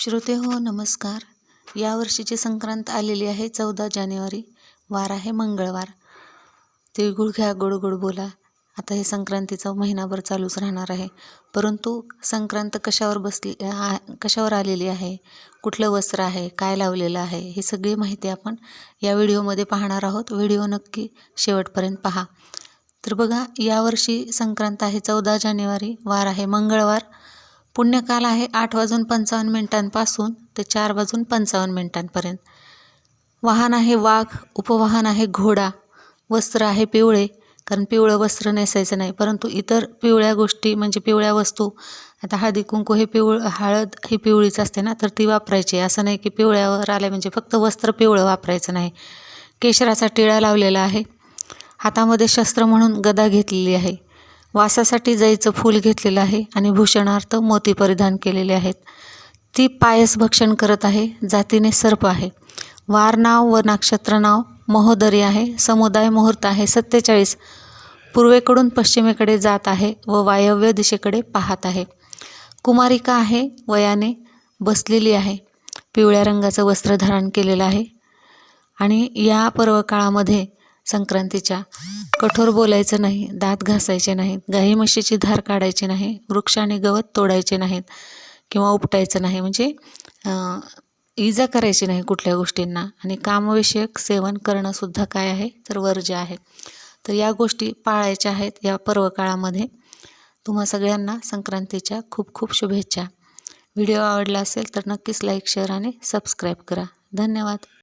श्रोते हो नमस्कार. यावर्षीची संक्रांत आलेली आहे चौदा जानेवारी. वार आहे मंगळवार. तिळगुळ घ्या गोड गोड बोला. आता हे संक्रांतीचा महिनाभर चालूच राहणार आहे. परंतु संक्रांत कशावर बसली आ कशावर आलेली आहे? कुठलं वस्त्र आहे? काय लावलेलं आहे? ही सगळी माहिती आपण या व्हिडिओमध्ये पाहणार आहोत. व्हिडिओ नक्की शेवटपर्यंत पहा. तर बघा यावर्षी संक्रांत आहे चौदा जानेवारी. वार आहे मंगळवार. पुण्यकाल आहे आठ वाजून पंचावन्न मिनिटांपासून ते चार वाजून पंचावन्न मिनिटांपर्यंत. वाहन आहे वाघ उपवाहन आहे घोडा वस्त्र आहे पिवळे कारण पिवळं वस्त्र नेसायचं नाही परंतु इतर पिवळ्या गोष्टी म्हणजे पिवळ्या वस्तू आता हळदी कुंकू हे पिवळ हळद ही पिवळीच असते ना तर ती वापरायची. असं नाही की पिवळ्यावर आल्या म्हणजे फक्त वस्त्र पिवळं वापरायचं नाही. केशराचा टिळा लावलेला आहे. हातामध्ये शस्त्र म्हणून गदा घेतलेली आहे. वासासाठी जाईचं फूल घेतलेलं आहे आणि भूषणार्थ मोती परिधान केलेले आहेत. ती पायस भक्षण करत आहे जातीने सर्प आहे. वार नाव व नक्षत्र नाव महोदरी आहे समुदाय मुहूर्त आहे सत्तेचाळीस. पूर्वेकडून पश्चिमेकडे जात आहे व वायव्य दिशेकडे पाहत आहे. कुमारिका आहे वयाने बसलेली आहे. पिवळ्या रंगाचं वस्त्र धारण केलेलं आहे. आणि या पर्वकाळामध्ये संक्रांतीच्या. कठोर बोलायचं नाही दात घासायचे नाहीत गाई म्हशीची धार काढायची नाही वृक्ष आणि गवत तोडायचे नाहीत किंवा उपटायचं नाही. म्हणजे इजा करायची नाही कुठल्या गोष्टींना. आणि कामविषयक सेवन करणंसुद्धा काय आहे? तर वर्ज्य आहे. तर या गोष्टी पाळायच्या आहेत या पर्वकाळामध्ये. तुम्हा सगळ्यांना संक्रांतीच्या खूप खूप शुभेच्छा. व्हिडिओ आवडला असेल तर नक्कीच लाईक शेअर आणि सबस्क्राईब करा. धन्यवाद.